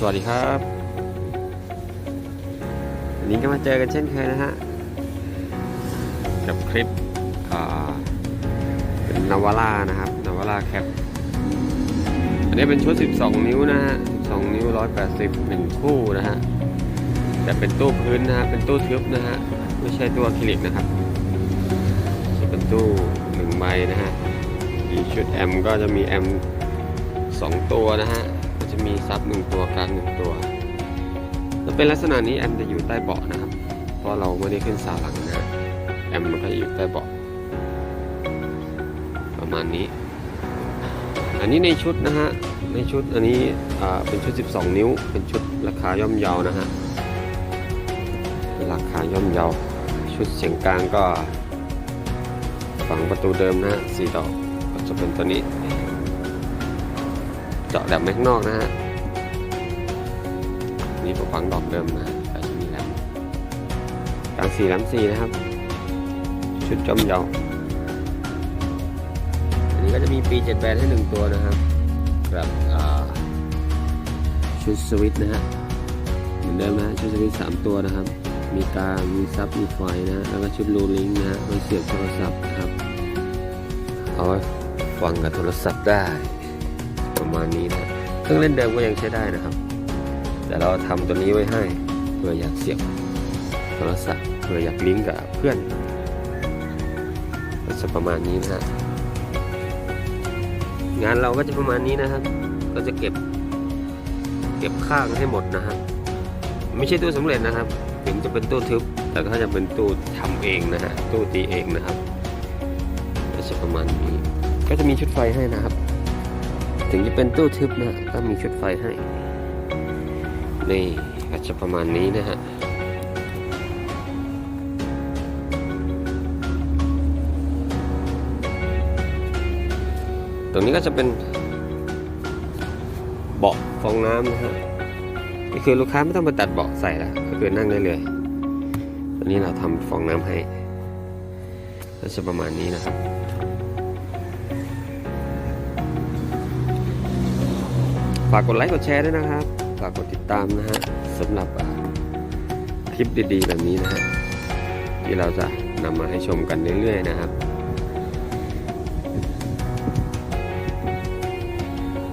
สวัสดีครับวันนี้ก็มาเจอกันเช่นเคยนะฮะ กับคลิปเป็นนาวาร่านะครับนาวาร่าแคป อันนี้เป็นชุด 12 นิ้วนะฮะ 12 นิ้ว 180หนึ่งคู่นะฮะ แต่เป็นตู้พื้นนะฮะ เป็นตู้ทึบนะฮะ ไม่ใช่ตู้อะคริลิกนะครับจะเป็นตู้หนึ่งใบนะฮะ อีกชุดแอมก็จะมีแอมสองตัวนะฮะ ก็จะมีซับหนึ่งตัวกลางหนึ่งตัวถ้าเป็นลักษณะนี้แอมจะอยู่ใต้เบาะนะครับ เพราะเราไม่ได้ขึ้นซาหลังนะแอมมันก็อยู่ใต้เบาะประมาณนี้ อันนี้ในชุดนะฮะในชุดอันนี้เป็นชุด 12 นิ้ว เป็นชุดราคาย่อมเยานะฮะราคาย่อมเยาชุดเสียงกลางก็ฝังประตูเดิมนะฮะสี่ดอกก็จะเป็นตัวนี้ เจาะแหลมไว้ข้างนอกนะฮะนี่ผมฝังดอกเดิมนะแต่จะมีแหลมกลางสี่แหลมสี่นะครับ ชุดจอมยาวอันนี้ก็จะมีปีเจ็ดแบนให้หนึ่งตัวนะครับกับชุดสวิตนะฮะเหมือนเดิมนะชุดสวิตสามตัวนะครับ มีกลางมีซับมีไฟนะ แล้วก็ชุดรูลิงนะฮะไว้เสียบโทรศัพท์นะครับเอาไว้ฟังกับโทรศัพท์ได้ ประมาณนี้นะเครื่องเล่นเดิมก็ยังใช้ได้นะครับ แต่เราทำตัวนี้ไว้ให้เพื่ออยากเสียบโทรศัพท์เพื่ออยากลิงก์กับเพื่อนก็จะประมาณนี้นะฮะงานเราก็จะประมาณนี้นะครับ ก็จะเก็บ เก็บข้างให้หมดนะฮะไม่ใช่ตู้สำเร็จนะครับถึงจะเป็นตู้ทึบแต่ก็จะเป็นตู้ทำเองนะฮะตู้ตีเองนะครับก็จะประมาณนี้ ก็จะมีชุดไฟให้นะครับ ถึงจะเป็นตู้ทึบนะก็มีชุดไฟให้นี่ก็จจะประมาณนี้นะฮะตรงนี้ก็จะเป็นเบาะฟองน้ำนะฮะก็คือลูกค้าไม่ต้องมาตัดเบาะใส่ล้วก็คือนั่งได้เลยตอนนี้เราทำฟองน้ำให้ก็จะประมาณนี้นะครับากกดไลค์กดแชร์ด้วยนะครับ ฝากกดติดตามนะฮะสำหรับคลิปดีๆ แบบนี้นะฮะที่เราจะนำมาให้ชมกันเรื่อยๆนะครับ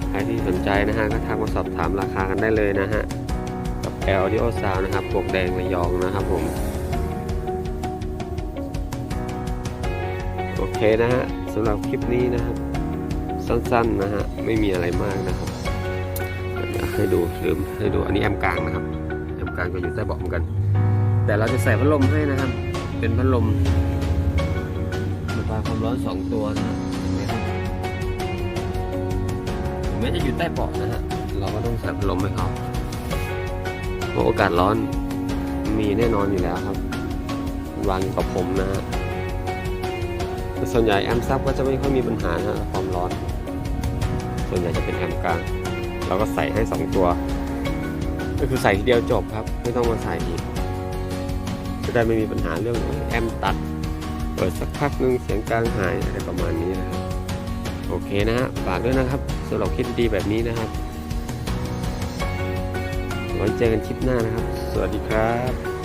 ใครที่สนใจนะฮะก็ทักมาสอบถามราคากันได้เลยนะฮะกับ L Audio Sound นะครับปวกแดงระยองนะครับผมโอเคนะฮะสำหรับคลิปนี้นะครับ สั้นๆนะฮะไม่มีอะไรมากนะครับ ให้ดูลืมให้ดูอันนี้แอมกลางนะครับแอมกลางก็อยู่ใต้เบาะเหมือนกัน แต่เราจะใส่พัดลมให้นะครับ เป็นพัดลมระบายความร้อนสองตัวนะไมครับถึงแม้จะอยู่ใต้เบาะนะฮะเราก็ต้องใส่พัดลมให้เขาเพราะโอกาสร้อนมีแน่นอนอยู่แล้วครับวางอยู่กับผมนะฮะส่วนใหญ่แอมซับก็จะไม่ค่อยมีปัญหานะฮะความร้อน ส่วนใหญ่จะเป็นแอมกลาง เราก็ใส่ให้สองตัว ก็คือใส่ทีเดียวจบครับ ไม่ต้องมาใส่อีกจะได้ไม่มีปัญหาเรื่องแอมตัด เปิดสักพักนึงเสียงกลางหายอะไรประมาณนี้นะครับ โอเคนะฮะฝากด้วยนะครับสำหรับคลิปดีแบบนี้นะครับไว้เจอกันคลิปหน้านะครับ สวัสดีครับ